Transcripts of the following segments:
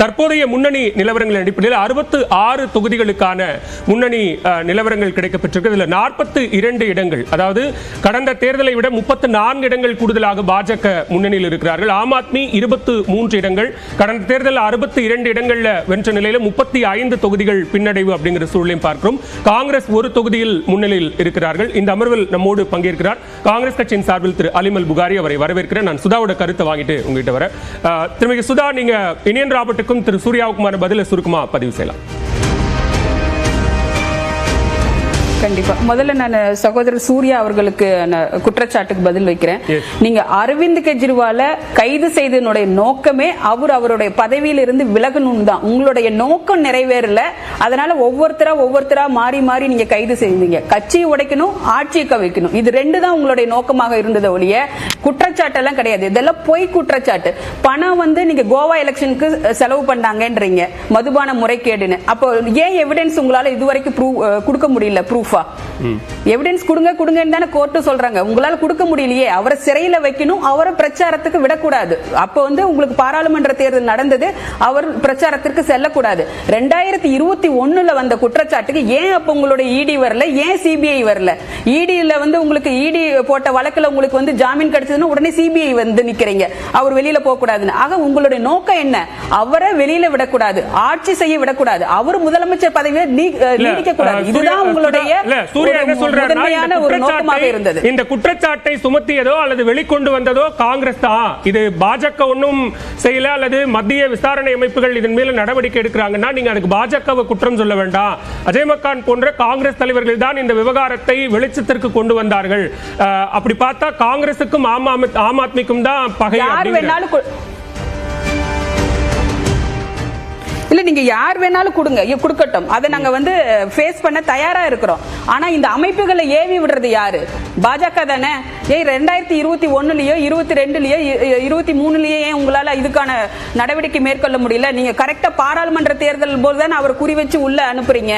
தற்போதைய முன்னணி நிலவரங்களின் அடிப்படையில் அறுபத்து ஆறு தொகுதிகளுக்கான முன்னணி நிலவரங்கள் கிடைக்கப்பட்டிருக்கு இதில் நாற்பத்து இரண்டு இடங்கள் அதாவது கடந்த தேர்தலை விட முப்பத்து நான்கு இடங்கள் கூடுதலாக பாஜக முன்னணியில் இருக்கிறார்கள். ஆம் ஆத்மி இருபத்து மூன்று இடங்கள் கடந்த தேர்தலில் அறுபத்தி இரண்டு இடங்களில் வென்ற நிலையில் முப்பத்தி ஐந்து தொகுதிகள் பின்னடைவு அப்படிங்கிற சூழலையும் பார்க்கிறோம். காங்கிரஸ் ஒரு தொகுதியில் முன்னிலையில் இருக்கிறார்கள். இந்த அமர்வில் நம்மோடு பங்கேற்கிறார் காங்கிரஸ் கட்சியின் சார்பில் திரு அலிமல் புகாரி அவரை வரவேற்கிறேன். நான் சுதாவோட கருத்தை வாங்கிட்டு உங்ககிட்ட வர திருமிகு சுதா நீங்க இனியன் ராபர்ட்டுக்கும் திரு சூர்யாவுக்குமான பதிலை சுருக்கமாக பதிவு செய்யலாம். கண்டிப்பா. முதல்ல நான் சகோதரர் சூர்யா அவர்களுக்கு குற்றச்சாட்டுக்கு பதில் வைக்கிறேன். நீங்க அரவிந்த் கெஜ்ரிவால கைது செய்தனுடைய நோக்கமே அவர் அவருடைய பதவியில இருந்து விலகணும் தான். உங்களுடைய நோக்கம் நிறைவேறல. அதனால ஒவ்வொருத்தரா ஒவ்வொருத்தரா மாறி மாறி நீங்க கைது செய்தீங்க கட்சியை உடைக்கணும் ஆட்சியை கவிக்கணும். இது ரெண்டு தான் உங்களுடைய நோக்கமாக இருந்தது ஒழிய குற்றச்சாட்டெல்லாம் கிடையாது. இதெல்லாம் பொய் குற்றச்சாட்டு. பணம் வந்து நீங்க கோவா எலெக்ஷனுக்கு செலவு பண்ணாங்கன்றீங்க. மதுபான முறைகேடுன்னு. அப்போ ஏன் எவிடன்ஸ் உங்களால இதுவரைக்கும் ப்ரூவ் கொடுக்க முடியல? ப்ரூஃபா எவிடன்ஸ் கொடுங்க கொடுங்கன்னு தானே கோர்ட்டு சொல்றாங்க. உங்களால கொடுக்க முடியலையே. அவரை சிறையில வைக்கணும் அவரை பிரச்சாரத்துக்கு விடக்கூடாது. அப்போ வந்து உங்களுக்கு பாராளுமன்ற தேர்தல் நடந்தது அவர் பிரச்சாரத்திற்கு செல்லக்கூடாது. ரெண்டாயிரத்தி இருபத்தி ஒண்ணுல வந்த குற்றச்சாட்டுக்கு ஏன் அப்ப உங்களுடைய இடி வரல? ஏன் சிபிஐ வரல? இடியில வந்து உங்களுக்கு இடி போட்ட வழக்குல உங்களுக்கு வந்து ஜாமீன் கிடைச்சதுன்னா உடனே சிபிஐ வந்து நிக்கிறீங்க. அவர் வெளியில போக கூடாதுன்னு ஆக உங்களுடைய நோக்கம் என்ன? அவரை வெளியில விடக்கூடாது. ஆட்சி செய்ய விடக்கூடாது. அவர் முதலமைச்சர் பதவியை நீடிக்க கூடாது இதுதான் உங்களுடைய இல்ல, சூர்யா என்ன முதன்மையான இந்த குற்றச்சாட்டை- சுமத்தியதோ அல்லது வெளிக்கொண்டு வந்ததோ காங்கிரஸ் தான். இது பாஜக ஒன்றும் செய்யல அல்லது மத்திய விசாரணை அமைப்புகள் இதன் மேல நடவடிக்கை எடுக்கிறாங்கன்னா நீங்க அதுக்கு பாஜகவை குற்றம் சொல்ல வேண்டாம். அஜய் மக்கான் போன்ற காங்கிரஸ் தலைவர்கள் தான் இந்த விவகாரத்தை வெளிச்சத்திற்கு கொண்டு வந்தார்கள். அப்படி பார்த்தா காங்கிரசுக்கும் ஆம் ஆம- ஆம் ஆத்மிக்கும் தான் பகை இல்ல நீங்க யார் வேணாலும் கொடுங்க. கொடுக்கட்டும். அதை நாங்க வந்து ஃபேஸ் பண்ண தயாரா இருக்கிறோம். ஆனா இந்த அமைப்புகளை ஏவி விடுறது யாரு? பாஜக தானே? ஏய் ரெண்டாயிரத்தி இருபத்தி ஒண்ணுலயோ இருபத்தி ரெண்டுலயோ இருபத்தி மூணுலயோ ஏன் உங்களால இதுக்கான நடவடிக்கை மேற்கொள்ள முடியல? நீங்க கரெக்டா பாராளுமன்ற தேர்தல் போது தானே அவர் குறி வச்சு உள்ள அனுப்புறீங்க.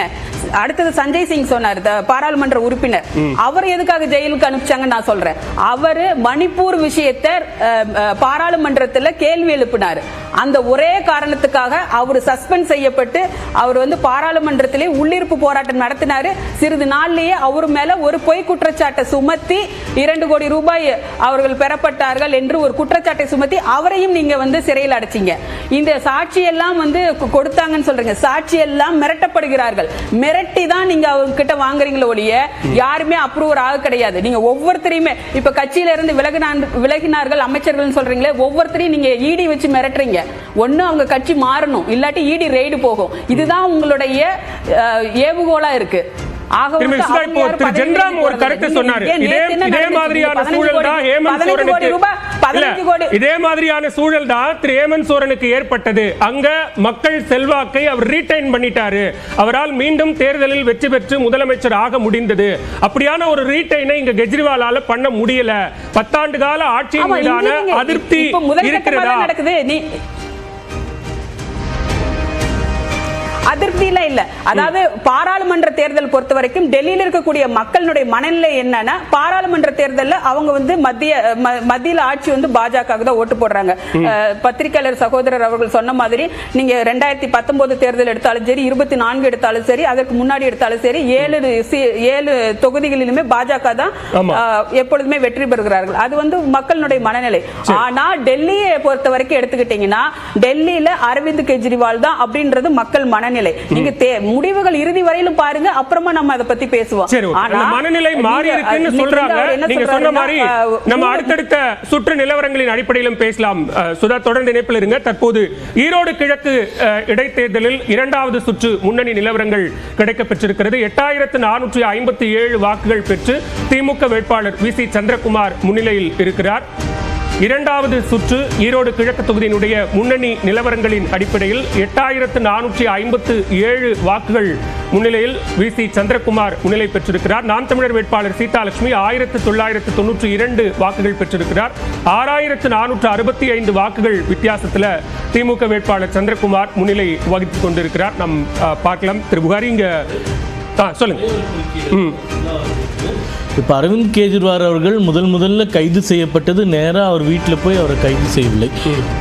அடுத்தது சஞ்சய் சிங் சொன்னார் பாராளுமன்ற உறுப்பினர். அவர் எதுக்காக ஜெயிலுக்கு அனுப்பிச்சாங்கன்னு நான் சொல்றேன். அவரு மணிப்பூர் விஷயத்தை பாராளுமன்றத்துல கேள்வி எழுப்பினார். அந்த ஒரே காரணத்துக்காக அவர் சஸ்பெண்ட் செய்யப்பட்டு அவர் வந்து பாராளுமன்றத்திலே உள்ளிருப்பு போராட்டம் நடத்தினார். சிறிது நாள்லயே அவர் மேல ஒரு பொய் குற்றச்சாட்டை சுமத்தி இரண்டு கோடி ரூபாய் அவர்கள் பெறப்பட்டார்கள் என்று ஒரு குற்றச்சாட்டை சுமத்தி அவரையும் நீங்க வந்து சிறையில் அடைச்சீங்க. இந்த சாட்சி எல்லாம் வந்து கொடுத்தாங்கன்னு சொல்றீங்க. சாட்சி எல்லாம் மிரட்டப்படுகிறார்கள். மிரட்டி தான் நீங்க அவங்க கிட்ட வாங்குறீங்களோ ஒழிய யாருமே அப்ரூவர் ஆக கிடையாது. நீங்க ஒவ்வொருத்தரையுமே இப்ப கட்சியில இருந்து விலகினார்கள் அமைச்சர்கள் சொல்றீங்களே ஒவ்வொருத்தரையும் நீங்க ஈடி வச்சு மிரட்டுறீங்க. ஒன்று அவங்க கட்சி மாறணும் இல்லாட்டி ஈடி ரெய்டு போகும். இதுதான் உங்களுடைய ஏவுகோலா இருக்கு. ஒரு கருத்தை. சொன்னாரு. இதே? மாதிரியான 15 சூழல் தான் ஹேமந்த் 15 கோடி சோரனுக்கு ரூபாய், 15 கோடி இல்ல, இதே மாதிரியான சூழல் தான் திரு ஹேமந்த் சோரனுக்கு ஏற்பட்டது. அங்க மக்கள் செல்வாக்கை அவர் ரீடைன் பண்ணிட்டாரு. அவரால் மீண்டும் தேர்தலில் வெற்றி பெற்று முதலமைச்சர் ஆக முடிந்தது. அப்படியான ஒரு ரீடைனை இங்க கெஜ்ரிவாலால பண்ண முடியல. பத்தாண்டு கால ஆட்சியின் மீதான அதிருப்தி இருக்கிறதா? தான் நடக்குது நீ அதிருப்தி எல்லாம் இல்ல. அதாவது பாராளுமன்ற தேர்தல் பொறுத்த வரைக்கும் டெல்லியில இருக்கக்கூடிய மக்களுடைய மனநிலை என்னன்னா பாராளுமன்ற தேர்தல்ல அவங்க வந்து மத்திய மத்தியில ஆட்சி வந்து பாஜக தான் ஓட்டு போடுறாங்க. அஹ், பத்திரிக்கையாளர் சகோதரர் அவர்கள் சொன்ன மாதிரி நீங்க ரெண்டாயிரத்தி பத்தொன்பது தேர்தல் எடுத்தாலும் சரி இருபத்தி நான்கு எடுத்தாலும் சரி அதற்கு முன்னாடி எடுத்தாலும் சரி ஏழு ஏழு தொகுதிகளிலுமே பாஜக தான் எப்பொழுதுமே வெற்றி பெறுகிறார்கள். அது வந்து மக்களுடைய மனநிலை. ஆனா டெல்லியை பொறுத்த வரைக்கும் எடுத்துக்கிட்டீங்கன்னா டெல்லியில அரவிந்த் கெஜ்ரிவால் தான் அப்படின்றது மக்கள் மனநிலை. நீங்க தே- முடிவுகள் இறுதி வரையிலும் பாருங்க அப்புறமா நம்ம அதை பத்தி பேசுவோம். ஆனா, மனநிலை மாறி நீங்க- இருக்குன்னு சொல்றாங்க. நீங்க சொன்ன மாதிரி நம்ம அடுத்தடுத்த சுற்று நிலவரங்களின் அடிப்படையிலும் பேசலாம். சுதா தொடர்ந்து இணைப்பில் இருங்க. தற்போது ஈரோடு கிழக்கு இடைத்தேர்தலில் இரண்டாவது சுற்று முன்னணி நிலவரங்கள் கிடைக்கப் பெற்றிருக்கிறது. எட்டாயிரத்து நானூற்றி ஐம்பத்தி ஏழு வாக்குகள் பெற்று திமுக வேட்பாளர் வி சி சந்திரகுமார் முன்னிலையில் இருக்கிறார். இரண்டாவது சுற்று ஈரோடு கிழக்கு தொகுதியினுடைய முன்னணி நிலவரங்களின் அடிப்படையில் எட்டாயிரத்து நானூற்றி ஐம்பத்து ஏழு வாக்குகள் முன்னிலையில் வி சி சந்திரகுமார் முன்னிலை பெற்றிருக்கிறார். நாம் தமிழர் வேட்பாளர் சீதாலட்சுமி ஆயிரத்து தொள்ளாயிரத்து தொன்னூற்றி இரண்டு வாக்குகள் பெற்றிருக்கிறார். ஆறாயிரத்து நானூற்று அறுபத்தி ஐந்து வாக்குகள் வித்தியாசத்தில் திமுக வேட்பாளர் சந்திரகுமார் முன்னிலை வகித்துக் கொண்டிருக்கிறார். நாம் பார்க்கலாம். திரு புகாரி இங்கே ஆ, சொல்லுங்க. ம். இப்போ அரவிந்த் கெஜ்ரிவால் அவர்கள் முதல் முதல்ல கைது செய்யப்பட்டது நேராக அவர் வீட்டில் போய் அவரை கைது செய்யவில்லை.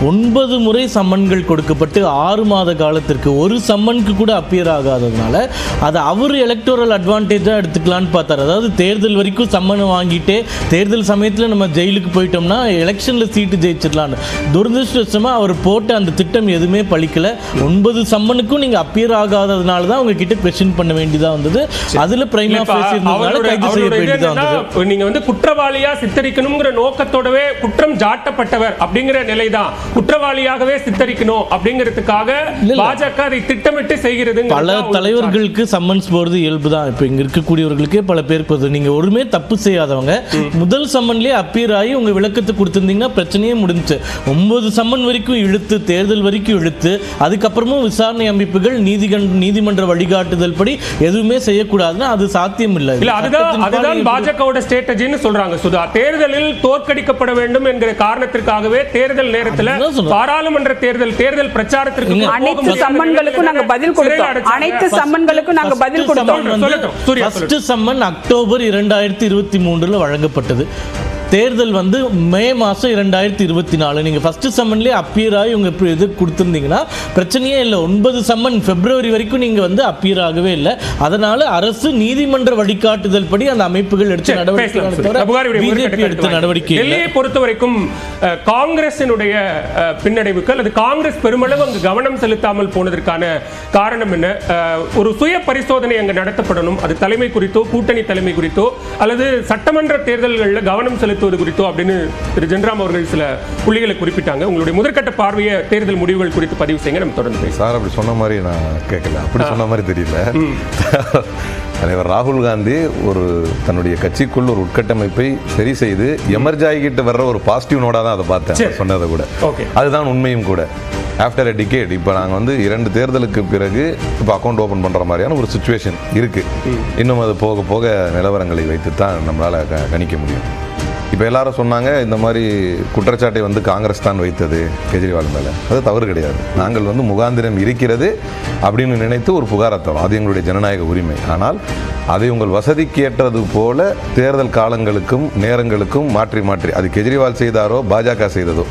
ஒன்பது முறை சம்மன்கள் கொடுக்கப்பட்டு ஆறு மாத காலத்திற்கு ஒரு சம்மனுக்கு கூட அப்பியர் ஆகாததுனால அதை அவர் எலக்டோரல் அட்வான்டேஜாக எடுத்துக்கலான்னு பார்த்தார். அதாவது தேர்தல் வரைக்கும் சம்மனை வாங்கிட்டே தேர்தல் சமயத்தில் நம்ம ஜெயிலுக்கு போயிட்டோம்னா எலெக்ஷனில் சீட்டு ஜெயிச்சிடலான்னு துரதிருஷ்டவசமாக அவர் போட்ட அந்த திட்டம் எதுவுமே பழிக்கல. ஒன்பது சம்மனுக்கும் நீங்கள் அப்பியர் ஆகாததுனால தான் உங்ககிட்ட கொஸ்டின் பண்ண வேண்டியதாக வந்தது. அதில் பிரைம் கைது செய்ய வேண்டியதாக என்னன்னா, நீங்க வந்து குற்றவாளியா சித்தரிக்கணுங்கிற நோக்கத்தோடவே குற்றம் சாட்டப்பட்டவர் அப்படிங்கிற நிலைதான். குற்றவாளியாகவே சித்தரிக்கணும் அப்படிங்கிறதுக்காக. பாஜக அதை திட்டமிட்டு செய்கிறது பல தலைவர்களுக்கு சம்மன்ஸ் போறது இயல்பு தான். இப்போ இங்க இருக்கக்கூடியவர்களுக்கே பல பேருக்கு வருது நீங்க ஒருமே தப்பு செய்யாதவங்க. முதல் சம்மன்லயே அப்பீர் ஆகி உங்க விளக்கத்தை கொடுத்திருந்தீங்கன்னா பிரச்சனையே முடிஞ்சுச்சு. ஒன்பது சம்மன் வரைக்கும் இழுத்து தேர்தல் வரைக்கும் இழுத்து அதுக்கப்புறமும் விசாரணை அமைப்புகள் நீதிகண் நீதிமன்ற வழிகாட்டுதல் படி எதுவுமே செய்யக்கூடாதுன்னா அது சாத்தியம் இல்லை அதுதான் பாஜகவோட ஸ்ட்ராட்டஜின்னு சொல்றாங்க சுதா. தேர்தலில் தோற்கடிக்கப்பட வேண்டும் என்கிற காரணத்திற்காகவே தேர்தல் நேரத்துல. பாராளுமன்ற தேர்தல் தேர்தல் பிரச்சாரத்திற்கு அனைத்து சம்மன்களுக்கும் நாங்க பதில் கொடுத்தோம். அனைத்து சம்மன்களுக்கும் நாங்க பதில் கொடுத்தோம். சொல்லட்டும், சூர்யா ஃபர்ஸ்ட் சம்மன் அக்டோபர் இரண்டாயிரத்தி இருபத்தி மூன்றுல வழங்கப்பட்டது. தேர்தல் வந்து மே மாதம் இரண்டாயிரத்தி இருபத்தி நாலு. நீங்கள் ஃபஸ்ட்டு சம்மன்லேயே அப்பியர் ஆகி உங்கள் இப்ப இது கொடுத்துருந்தீங்கன்னா பிரச்சனையே இல்லை. ஒன்பது சம்மன் பிப்ரவரி வரைக்கும் நீங்கள் வந்து அப்பியர் ஆகவே இல்லை. அதனால அரசு நீதிமன்ற வழிகாட்டுதல் படி அந்த அமைப்புகள் எடுத்த நடவடிக்கை பிஜேபி எடுத்த நடவடிக்கை. டெல்லியை பொறுத்த வரைக்கும் காங்கிரசினுடைய பின்னடைவுக்கு அல்லது காங்கிரஸ் பெருமளவு அங்கு கவனம் செலுத்தாமல் போனதற்கான காரணம் என்ன? ஒரு சுய பரிசோதனை அங்கு நடத்தப்படணும். அது தலைமை குறித்தோ கூட்டணி தலைமை குறித்தோ அல்லது சட்டமன்ற தேர்தல்களில் கவனம் செலுத்துவது குறித்தோ அப்படின்னு திரு ஜென்ராம் அவர்கள் சில புள்ளிகளை குறிப்பிட்டாங்க. உங்களுடைய முதற்கட்ட பார்வையை தேர்தல் முடிவுகள் குறித்து பதிவு செய்யுங்க. நம்ம தொடர்ந்து பேசலாம் சார் அப்படி சொன்ன மாதிரி நான் கேட்கல. அப்படி சொன்ன மாதிரி தெரியல. தலைவர் ராகுல் காந்தி ஒரு தன்னுடைய கட்சிக்குள் ஒரு உட்கட்டமைப்பை சரி செய்து எமர்ஜ் ஆகிட்டு வர்ற ஒரு பாசிட்டிவ் நோடா தான் அதை பார்த்தேன். சொன்னதை கூட. அதுதான் உண்மையும் கூட. ஆஃப்டர் அ டிகேட் இப்போ நாங்கள் வந்து இரண்டு தேர்தலுக்கு பிறகு இப்போ அக்கௌண்ட் ஓப்பன் பண்ணுற மாதிரியான ஒரு சுச்சுவேஷன் இருக்கு. இன்னும் அது போக போக நிலவரங்களை வைத்து தான் நம்மளால் க கணிக்க முடியும். இப்போ எல்லாரும் சொன்னாங்க இந்த மாதிரி குற்றச்சாட்டை வந்து காங்கிரஸ் தான் வைத்தது கெஜ்ரிவால் மேலே. அது தவறு கிடையாது. நாங்கள் வந்து முகாந்திரம் இருக்கிறது அப்படின்னு நினைத்து ஒரு புகாரை தரோம். அது எங்களுடைய ஜனநாயக உரிமை. ஆனால் அதை உங்கள் வசதிக்கு ஏற்றது போல தேர்தல் காலங்களுக்கும் நேரங்களுக்கும் மாற்றி மாற்றி அது கெஜ்ரிவால் செய்தாரோ பாஜக செய்ததோ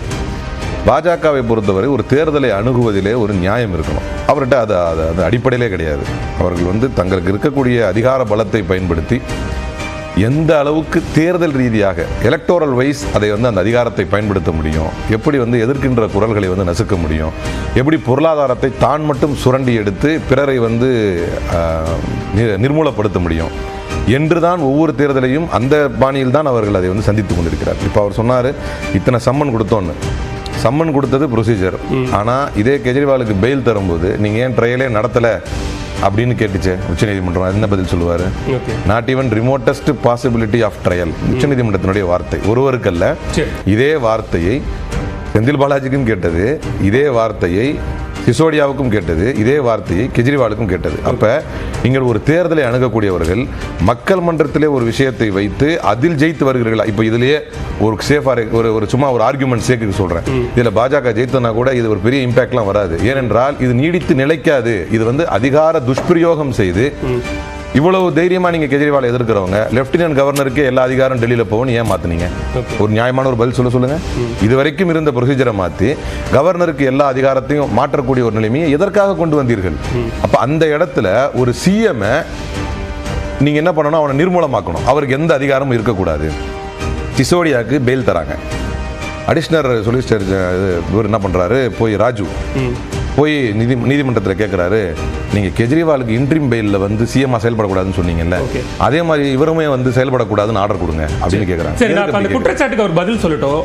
பாஜகவை பொறுத்தவரை ஒரு தேர்தலை அணுகுவதிலே ஒரு நியாயம் இருக்கணும். அவர்கிட்ட அது அது அது அடிப்படையிலே கிடையாது. அவர்கள் வந்து தங்களுக்கு இருக்கக்கூடிய அதிகார பலத்தை பயன்படுத்தி எந்த அளவுக்கு தேர்தல் ரீதியாக எலக்டோரல் வைஸ் அதை வந்து அந்த அதிகாரத்தை பயன்படுத்த முடியும்? எப்படி வந்து எதிர்க்கின்ற குரல்களை வந்து நசுக்க முடியும்? எப்படி பொருளாதாரத்தை தான் மட்டும் சுரண்டி எடுத்து பிறரை வந்து நிர்மூலப்படுத்த முடியும்? என்றுதான் ஒவ்வொரு தேர்தலையும் அந்த பாணியில் தான் அவர்கள் அதை வந்து சந்தித்து கொண்டிருக்கிறார் இப்போ அவர் சொன்னார் இத்தனை சம்மன் கொடுத்தோன்னு. சம்மன் கொடுத்தது ப்ரொசீஜர் ஆனால் இதே கெஜ்ரிவாலுக்கு பெயில் தரும்போது நீங்கள் ஏன் ட்ரையலே நடத்தலை? அப்படின்னு கேட்டுச்சு. உச்சநீதிமன்றம் என்ன பதில் சொல்லுவார்? Not even remotest possibility of trial உச்சநீதிமன்றத்தினுடைய வார்த்தை. ஒருவருக்கல்ல. இதே வார்த்தையை செந்தில் பாலாஜிக்கும் கேட்டது இதே வார்த்தையை சிசோடியாவுக்கும் கேட்டது இதே வார்த்தையை கெஜ்ரிவாலுக்கும் கேட்டது. அப்ப நீங்கள் ஒரு தேர்தலை அணுகக்கூடியவர்கள் மக்கள் மன்றத்திலே ஒரு விஷயத்தை வைத்து அதில் ஜெயித்து வருகிறீர்களா? இப்போ இதுலயே ஒரு சேஃபா ஒரு ஒரு சும்மா ஒரு ஆர்குமெண்ட் சேர்க்க சொல்றேன். இதுல பாஜக ஜெயித்தனா கூட இது ஒரு பெரிய இம்பாக்ட்லாம் வராது. ஏனென்றால் இது நீடித்து நிலைக்காது. இது வந்து அதிகார துஷ்பிரயோகம் செய்து இவ்வளவு தைரியமா நீங்க கெஜ்ரிவால் எதிர்க்கிறவங்க லெப்டினன்ட் கவர்னருக்கு எல்லா அதிகாரம் டெல்லியில போகணும் ஏன் மாத்துனீங்க? ஒரு நியாயமான ஒரு பதில் சொல்ல சொல்லுங்க. இது வரைக்கும் இருந்த ப்ரொசீஜரை மாத்தி கவர்னருக்கு எல்லா அதிகாரத்தையும் மாற்றக்கூடிய ஒரு நிலைமையை எதற்காக கொண்டு வந்தீர்கள்? அப்ப அந்த இடத்துல ஒரு சிஎம் நீங்க என்ன பண்ணணும்? அவனை நிர்மூலமாக்கணும். அவருக்கு எந்த அதிகாரமும் இருக்கக்கூடாது. சிசோடியாக்கு பெயில் தராங்க. அடிஷனர் சொலிசிட்டர் இவர் என்ன பண்றாரு? போய் ராஜு. போய் நீதி நீதிமன்றத்தில் கேட்குறாரு நீங்கள் கெஜ்ரிவாலுக்கு இன்ட்ரீம் பெயிலில் வந்து சிஎம்மா செயல்படக்கூடாதுன்னு சொன்னீங்கல்ல. அதே மாதிரி இவருமே வந்து செயல்படக்கூடாதுன்னு ஆர்டர் கொடுங்க அப்படின்னு கேட்குறாங்க குற்றச்சாட்டுக்கு அவர் பதில் சொல்லட்டும்.